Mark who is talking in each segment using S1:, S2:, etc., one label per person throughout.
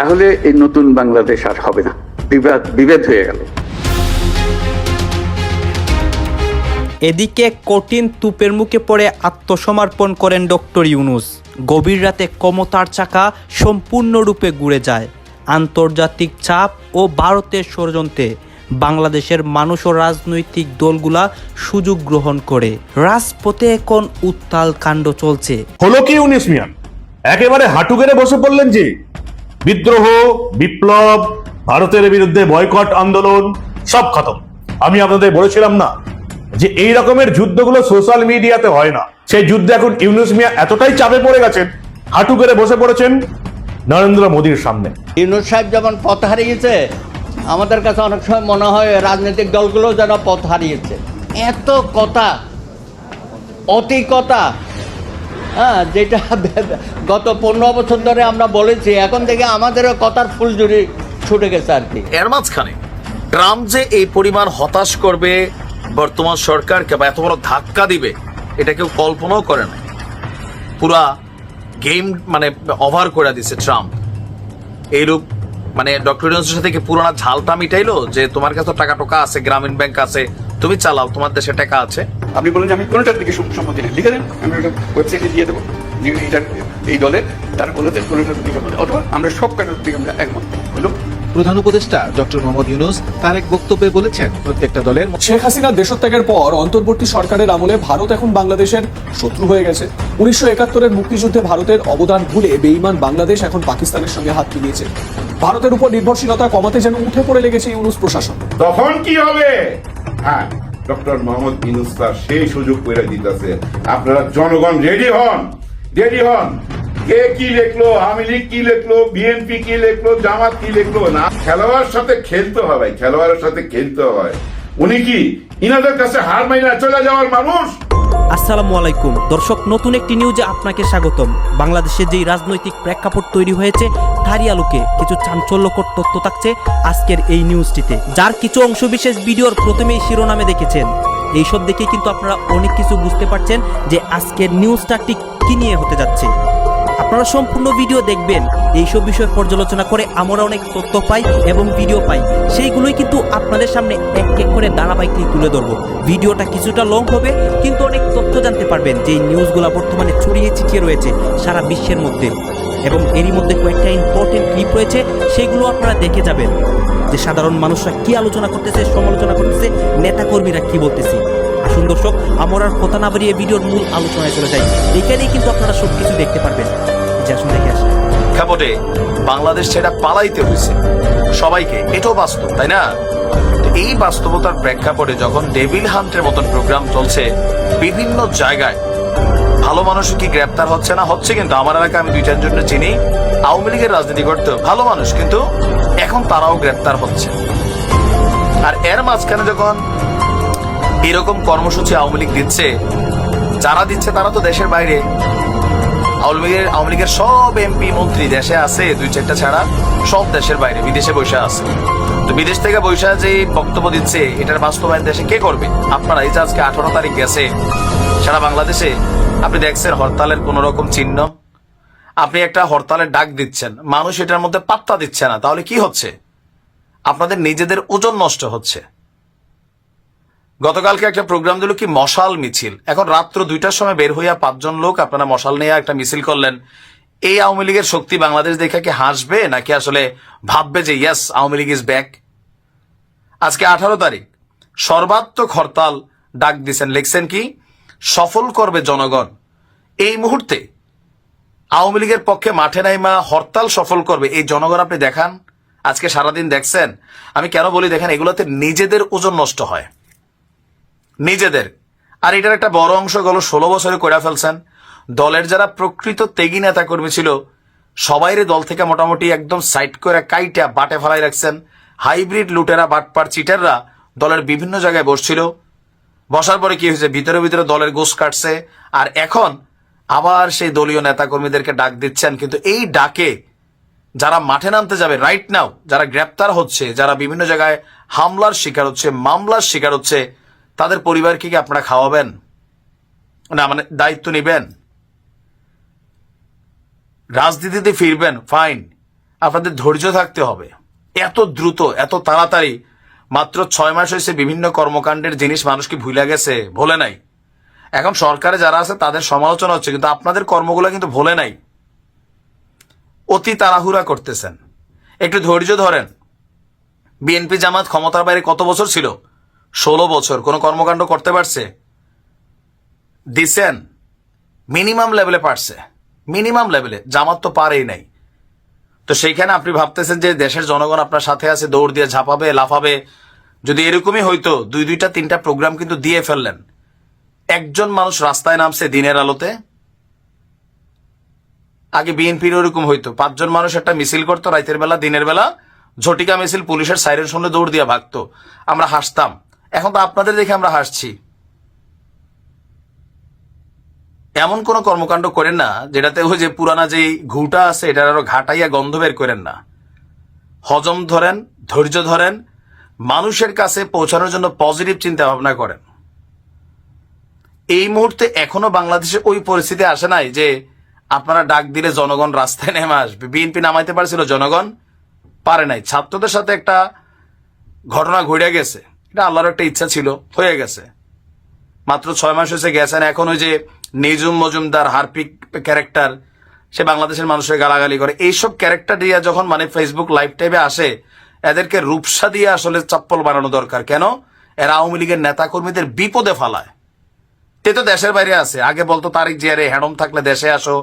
S1: তাহলে এই নতুন বাংলাদেশ আর হবে না। বিবাদ বিভেদ হয়ে গেল।
S2: এদিকে কঠিন তুপের মুখে পড়ে আত্মসমর্পণ করেন ডক্টর ইউনুস। গভীর রাতে ক্ষমতার চাকা সম্পূর্ণরূপে ঘুরে যায়। আন্তর্জাতিক চাপ ও ভারতের ষড়যন্ত্রে বাংলাদেশের মানুষ ও রাজনৈতিক দলগুলা সুযোগ গ্রহণ করে। রাজপথে এখন উত্তাল কাণ্ড চলছে।
S3: হলো কি উনিশ মিয়ান একেবারে হাঁটু গেড়ে বসে পড়লেন যে বিদ্রোহ, বিপ্লব, ভারতের বিরুদ্ধে বয়কট, আন্দোলন, সব খতম। আমি আপনাদের বলেছিলাম না যে এই রকমের যুদ্ধগুলো সোশ্যাল মিডিয়াতে হয় না। সেই যুদ্ধে এখন ইউনুস মিয়া এতটাই চাপে পড়ে গেছেন, হাঁটু করে বসে পড়েছেন নরেন্দ্র মোদীর সামনে।
S4: ইউনুস সাহেব যখন পথ হারিয়েছে, আমাদের কাছে অনেক সময় মনে হয় রাজনৈতিক দলগুলো যেন পথ হারিয়েছে। এত কথা, অতি কথা হ্যাঁ যেটা গত পনেরো বছর ধরে আমরা বলেছি, এখন থেকে আমাদেরও কথার ফুলঝুরি ছুটে গেছে আর কি।
S5: এর মাঝখানে ট্রাম্প যে এই পরিমাণ হতাশ করবে, বর্তমান সরকারকে বা এত বড় ধাক্কা দিবে, এটা কেউ কল্পনাও করে না পুরা গেম মানে ওভার করে দিছে ট্রাম্প। এইরূপ মানে ডক্টর ইউনুসের সাথে কি পুরোনা ঝালটা মিটাইলো, যে তোমার কাছে টাকা টোকা আছে, গ্রামীণ ব্যাংক আছে, তুমি চালাও, তোমার দেশে টাকা আছে?
S1: আপনি বলেন যে আমি কোনোটার দিকে সম্মতি নেই। লিখে দেন আমি ওটা ওয়েবসাইটে দিয়ে দেবো। যে এই দলের তারা বলে দেন কোনোটার দিকে অথবা আমরা সব কাটার দিকে আমরা একমত। হলো
S6: প্রধান উপদেষ্টা ডক্টর মোহাম্মদ ইউনুস তার এক বক্তব্যে বলেছেন প্রত্যেকটা দলের
S7: শেখ হাসিনার দেশত্যাগের পর অন্তর্বর্তী সরকারের আমলে ভারত এখন বাংলাদেশের শত্রু হয়ে গেছে। উনিশশো একাত্তরের মুক্তিযুদ্ধে ভারতের অবদান ভুলে বেইমান বাংলাদেশ এখন পাকিস্তানের সঙ্গে হাত মিলিয়েছে। ভারতের উপর নির্ভরশীলতা কমাতে যেন উঠে পড়ে লেগেছে ইউনুস প্রশাসন।
S8: তখন কি হবে? হ্যাঁ। ডক্টর মোহাম্মদ ইনুস সেই সুযোগ করে দিতেছে। আপনারা জনগণ রেডি হন রেডি হন। কে কি লিখলো, আওয়ামী লীগ কি লিখলো, বিএনপি কি লিখলো, জামাত কি লিখলো? না, খেলোয়াড়ের সাথে খেলতে হবে, খেলোয়াড়ের সাথে খেলতে হয়। উনি কি, ইনাদের কাছে হার মাইনা চলে যাওয়ার মানুষ?
S2: আসসালামু আলাইকুম। দর্শক, নতুন একটি নিউজে আপনাকে স্বাগতম। বাংলাদেশে যেই রাজনৈতিক প্রেক্ষাপট তৈরি হয়েছে, তারই আলোকে কিছু চাঞ্চল্যকর তথ্য থাকছে আজকের এই নিউজটিতে। যার কিছু অংশবিশেষ ভিডিওর প্রথমেই শিরোনামে দেখেছেন। এইসব দেখে কিন্তু আপনারা অনেক কিছু বুঝতে পারছেন যে আজকের নিউজটা ঠিক কী নিয়ে হতে যাচ্ছে। আপনারা সম্পূর্ণ ভিডিও দেখবেন। এইসব বিষয়ে পর্যালোচনা করে আমরা অনেক তথ্য পাই এবং ভিডিও পাই। সেইগুলোই কিন্তু আপনাদের সামনে এক এক করে ধারাবাহিকলি তুলে ধরবো। ভিডিওটা কিছুটা লং হবে, কিন্তু অনেক তথ্য জানতে পারবেন যে নিউজগুলো বর্তমানে ছড়িয়ে ছিটিয়ে রয়েছে সারা বিশ্বের মধ্যে। এবং এরই মধ্যে কয়েকটা ইম্পর্টেন্ট ক্লিপ রয়েছে, সেগুলো আপনারা দেখে যাবেন। যে সাধারণ মানুষরা কি আলোচনা করতেছে, সমালোচনা করতেছে, নেতাকর্মীরা কি বলতেছে। আসুন দর্শক, আমরা আর কথা না বাড়িয়ে ভিডিওর মূল আলোচনায় চলে যাই। এখানেই কিন্তু আপনারা সবকিছু দেখতে পারবেন। যে আসুন দেখে আসেন
S5: প্রেক্ষাপটে বাংলাদেশ ছেড়ে পালাইতে হয়েছে। সবাইকে, এটাও বাস্তব, তাই না? এই বাস্তবতার প্রেক্ষাপটে যখন ডেভিল হান্টের মতন প্রোগ্রাম চলছে, বিভিন্ন জায়গায়, ভালো মানুষ কি গ্রেপ্তার হচ্ছে না হচ্ছে কিন্তু আমার এলাকায় আমি দুই চারজন চিনি, আওয়ামী লীগের রাজনীতি করতো ভালো মানুষ, কিন্তু এখন তারাও গ্রেপ্তার হচ্ছে। আর এর মাঝখানে যখন এরকম কর্মসূচি আওয়ামী লীগ দিচ্ছে, যারা দিচ্ছে তারা তো দেশের বাইরে আওয়ামী লীগের আওয়ামী লীগের সব এমপি, মন্ত্রী দেশে আছে, দুই চারটা ছাড়া সব দেশের বাইরে, বিদেশে বসে আছে। তো বিদেশ থেকে বৈশা যে বক্তব্য দিচ্ছে, এটার বাস্তবায়ন দেশে কে করবে? আপনারা, এই যে আজকে আঠারো তারিখ গেছে, সারা বাংলাদেশে আপনি দেখছেন হরতালের কোন রকম চিহ্ন। আপনি একটা হরতালের ডাক দিচ্ছেন, মানুষ এটার মধ্যে পাত্তা দিচ্ছে না, তাহলে কি হচ্ছে? আপনাদের নিজেদের ওজন নষ্ট হচ্ছে। গতকালকে একটা প্রোগ্রাম দিল কি মশাল মিছিল। এখন রাত্র দুইটার সময় বের হইয়া পাঁচজন লোক আপনারা মশাল নিয়ে একটা মিছিল করলেন। এই আওয়ামী লীগের শক্তি বাংলাদেশ দেখে কি হাসবে, নাকি আসলে ভাববে যে yes Awami League is back আজকে আঠারো তারিখ। সর্বাত্মক হরতাল ডাক দিছেন। লিখছেন কি, সফল করবে জনগণ এই মুহূর্তে আওয়ামী লীগের পক্ষে মাঠে নাইমা হরতাল সফল করবে। এই জনগণ আপনি দেখান। আজকে সারাদিন দেখছেন। আমি কেন বলি, দেখেন, এগুলোতে নিজেদের ওজন নষ্ট হয়। নিজেদের। আর এটার একটা বড় অংশ গেল ষোলো বছরে করে ফেলছেন। দলের যারা প্রকৃত তেগি নেতা কর্মী ছিল, সবাইরে দল থেকে মোটামুটি একদম সাইড করে কাইটা বাটে ফেলাই রাখছেন। হাইব্রিড লুটেরা, বাটপার চিটাররা দলের বিভিন্ন জায়গায় বসছিল। বসার পরে কি হয়েছে? ভিতরে ভিতরে দলের গোস কাটছে। আর এখন আবার সেই দলীয় নেতাকর্মীদেরকে ডাক দিচ্ছেন। কিন্তু এই ডাকে যারা মাঠে নামতে যাবে রাইট নাও যারা গ্রেপ্তার হচ্ছে, যারা বিভিন্ন জায়গায় হামলার শিকার হচ্ছে, মামলার শিকার হচ্ছে তাদের পরিবারকে কি আপনারা খাওয়াবেন? না মানে দায়িত্ব নেবেন? রাজনীতিতে ফিরবেন ফাইন আপনাদের ধৈর্য থাকতে হবে। এত দ্রুত, এত তাড়াতাড়ি, মাত্র ছয় মাস হয়েছে বিভিন্ন কর্মকাণ্ডের জিনিস মানুষকে ভুলে গেছে, ভোলে নাই। এখন সরকারে যারা আছে, তাদের সমালোচনা হচ্ছে, কিন্তু আপনাদের কর্মগুলো কিন্তু ভোলে নাই। অতি তাড়াহুড়া করতেছেন। একটু ধৈর্য ধরেন। বিএনপি জামাত ক্ষমতার বাইরে কত বছর ছিল? ষোলো বছর, কোনো কর্মকাণ্ড করতে পারছে? দিছেন? মিনিমাম লেভেলে পারছে। মিনিমাম লেভেলে, জামাত তো পারেই নাই। তো সেইখানে আপনি ভাবতেছেন যে দেশের জনগণ আপনার সাথে আছে, দৌড় দিয়ে ঝাঁপাবে, লাফাবে। যদি এরকমই হইতো, দুই, দুইটা, তিনটা প্রোগ্রাম কিন্তু দিয়ে ফেললেন। একজন মানুষ রাস্তায় নামছে দিনের আলোতে। আগে বিএনপির ওরকম হইতো। পাঁচজন মানুষ একটা মিছিল করতো রাতের বেলা, দিনের বেলা, ঝটিকা মিছিল, পুলিশের সাইরেন শুনলে দৌড় দিয়ে ভাগতো। আমরা হাসতাম। এখন তো আপনাদের দেখে আমরা হাসছি। এমন কোন কর্মকাণ্ড করেন না, যেটাতে ওই যে পুরানা যে ঘুটা আছে, এটার আরও ঘাটাইয়া গন্ধ বের করেন না। হজম ধরেন, ধৈর্য ধরেন, মানুষের কাছে পৌঁছানোর জন্য পজিটিভ চিন্তা ভাবনা করেন। এই মুহূর্তে এখনও বাংলাদেশে ওই পরিস্থিতি আসে নাই যে আপনারা ডাক দিলে জনগণ রাস্তায় নেমে আসবে। বিএনপি নামাইতে পারছিল, জনগণ পারে নাই। ছাত্রদের সাথে একটা ঘটনা ঘটে গেছে। এটা আল্লাহর একটা ইচ্ছা ছিল, হয়ে গেছে। মাত্র ছয় মাস হয়েছে গেছেন এখন ওই যে নিজুম মজুমদার হারপিক ক্যারেক্টার, সে বাংলাদেশের মানুষের গালাগালি করে। এইসব ক্যারেক্টার দিয়ে যখন মানে ফেসবুক লাইভ টাইপে আসে, এদেরকে রূপসা দিয়ে আসলে চপ্পল বানানো দরকার। কেন? এরা আওয়ামী লীগের নেতাকর্মীদের বিপদে ফালায়। তে তো দেশের বাইরে আছে। আগে বলতো তারিক জিয়ারে, হ্যাডম থাকলে দেশে আসো।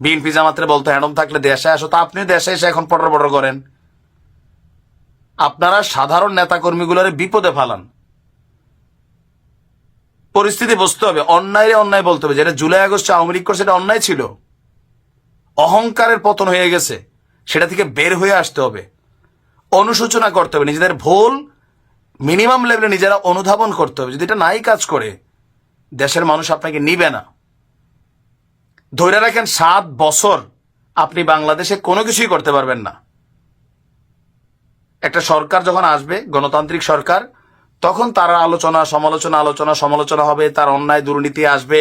S5: বিএনপি জামাত্রে বলতো, হ্যাডম থাকলে দেশে আসো। তা আপনি দেশে এসে এখন পটর পটর করেন। আপনারা সাধারণ নেতাকর্মীগুলোর বিপদে ফালান। পরিস্থিতি বুঝতে হবে অন্যায় অন্যায় বলতে হবে। যেটা জুলাই, আগস্টে আওয়ামী লীগ করছে অন্যায় ছিল। অহংকারের পতন হয়ে গেছে, সেটা থেকে বের হয়ে আসতে হবে। অনুশোচনা করতে হবে, নিজেদের ভুল মিনিমাম লেভেলে নিজেরা অনুধাবন করতে হবে। যদি এটা নাই কাজ করে, দেশের মানুষ আপনাকে নিবে না। ধরে রাখেন, সাত বছর আপনি বাংলাদেশে কোনো কিছুই করতে পারবেন না। একটা সরকার যখন আসবে, গণতান্ত্রিক সরকার, তখন তার আলোচনা, সমালোচনা আলোচনা, সমালোচনা হবে, তার অন্যায় দুর্নীতি আসবে,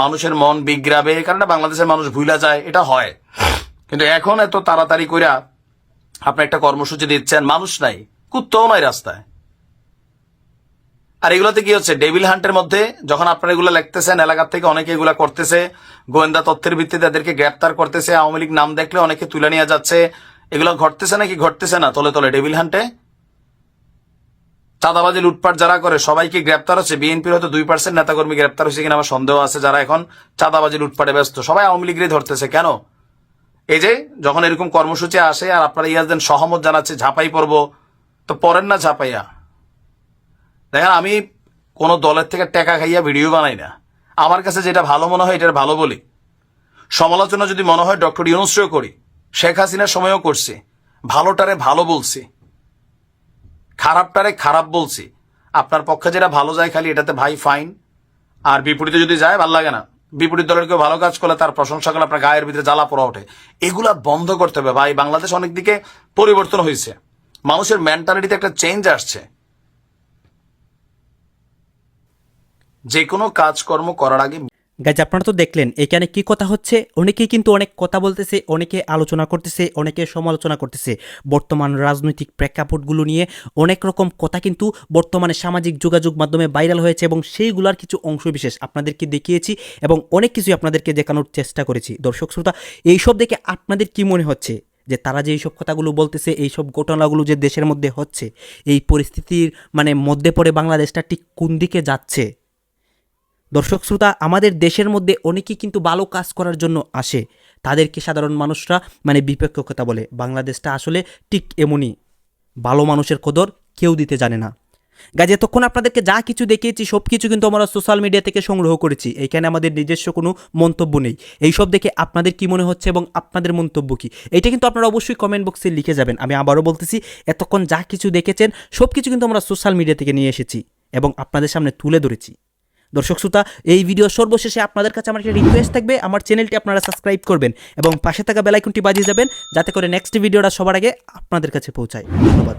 S5: মানুষের মন বিগ্রাবে কারণ বাংলাদেশের মানুষ ভুলা যায়, এটা হয়। কিন্তু এখন এত তাড়াতাড়ি কইরা আপনি একটা কর্মসূচি দিচ্ছেন, মানুষ নাই, কুত্তও নাই রাস্তায়। আর এগুলোতে কি হচ্ছে, ডেভিল হান্টের মধ্যে যখন আপনারা এগুলো লিখতেছেন, এলাকার থেকে অনেকে এগুলো করতেছে, গোয়েন্দা তথ্যের ভিত্তিতে তাদেরকে গ্রেপ্তার করতেছে, আওয়ামী লীগ নাম দেখলে অনেকে তুলে নিয়ে যাচ্ছে এগুলো ঘটতেছে নাকি ঘটতেছে না? তলে তলে ডেভিল হান্টে। চাঁদাবাজি, লুটপাট যারা করে, সবাইকে গ্রেপ্তার হচ্ছে। বিএনপির হয়তো দুই পার্সেন্ট নেতাকর্মী গ্রেপ্তার হয়েছে কিনা আমার সন্দেহ আছে। যারা এখন চাঁদাবাজি, লুটপাটে ব্যস্ত, সবাই আওয়ামী লীগেরই ধরতেছে। কেন? এই যে যখন এরকম কর্মসূচি আসে, আর আপনারা ইয়াজদেন সহমত জানাচ্ছে, ঝাঁপাই পড়ব। তো পড়েন না ঝাঁপাইয়া। দেখেন, আমি কোন দলের থেকে টাকা খাইয়া ভিডিও বানাই না। আমার কাছে যেটা ভালো মনে হয়, এটার ভালো বলি। সমালোচনা যদি মনে হয়, ডক্টর ইউনুসও করি। শেখ হাসিনার সময়ও করছি। ভালোটারে ভালো বলছি। খারাপটারে খারাপ বলছি। আপনার পক্ষে যেটা ভালো যায় খালি এটাতে ভাই ফাইন আর বিপরীতে যদি যায়, ভালো লাগে না। বিপরীত দলের কেউ ভালো কাজ করলে তার প্রশংসা করলে আপনার গায়ের ভিতরে জ্বালা পড়া ওঠে। এগুলা বন্ধ করতে হবে। ভাই, বাংলাদেশ অনেক দিকে পরিবর্তন হয়েছে। মানুষের মেন্টালিটিতে একটা চেঞ্জ আসছে। যে কোনো কাজকর্ম করার আগে
S2: গাইজ আপনারা তো দেখলেন, এখানে কি কথা হচ্ছে? অনেকে কিন্তু অনেক কথা বলতেছে, অনেকে আলোচনা করতেছে, অনেকে সমালোচনা করতেছে। বর্তমান রাজনৈতিক প্রেক্ষাপটগুলো নিয়ে অনেক রকম কথা কিন্তু বর্তমানে সামাজিক যোগাযোগ মাধ্যমে ভাইরাল হয়েছে এবং সেইগুলার কিছু অংশবিশেষ আপনাদেরকে দেখিয়েছি এবং অনেক কিছুই আপনাদেরকে দেখানোর চেষ্টা করেছি। দর্শক, শ্রোতা, এইসব দেখে আপনাদের কি মনে হচ্ছে? যে তারা যে এইসব কথাগুলো বলতেছে, এইসব ঘটনাগুলো যে দেশের মধ্যে হচ্ছে, এই পরিস্থিতির মানে মধ্যে পড়ে বাংলাদেশটা ঠিক কোন দিকে যাচ্ছে? দর্শক শ্রোতা, আমাদের দেশের মধ্যে অনেকেই কিন্তু ভালো কাজ করার জন্য আসে। তাদেরকে সাধারণ মানুষরা মানে বিপক্ষ কথা বলে। বাংলাদেশটা আসলে ঠিক এমনই। ভালো মানুষের কদর কেউ দিতে জানে না। গাছ এতক্ষণ আপনাদেরকে যা কিছু দেখিয়েছি, সব কিছু কিন্তু আমরা সোশ্যাল মিডিয়া থেকে সংগ্রহ করেছি। এইখানে আমাদের নিজস্ব কোনো মন্তব্য নেই। এইসব দেখে আপনাদের কি মনে হচ্ছে এবং আপনাদের মন্তব্য কি? এটা কিন্তু আপনারা অবশ্যই কমেন্ট বক্সে লিখে যাবেন। আমি আবারও বলতেছি, এতক্ষণ যা কিছু দেখেছেন, সব কিছু কিন্তু আমরা সোশ্যাল মিডিয়া থেকে নিয়ে এসেছি এবং আপনাদের সামনে তুলে ধরেছি। দর্শক শ্রোতা, এই ভিডিও সর্বশেষে আপনাদের কাছে আমার একটা রিকোয়েস্ট থাকবে। আমার চ্যানেলটি আপনারা সাবস্ক্রাইব করবেন এবং পাশে থাকা বেলাইকনটি বাজিয়ে যাবেন, যাতে করে নেক্সট ভিডিওটা সবার আগে আপনাদের কাছে পৌঁছায়। ধন্যবাদ।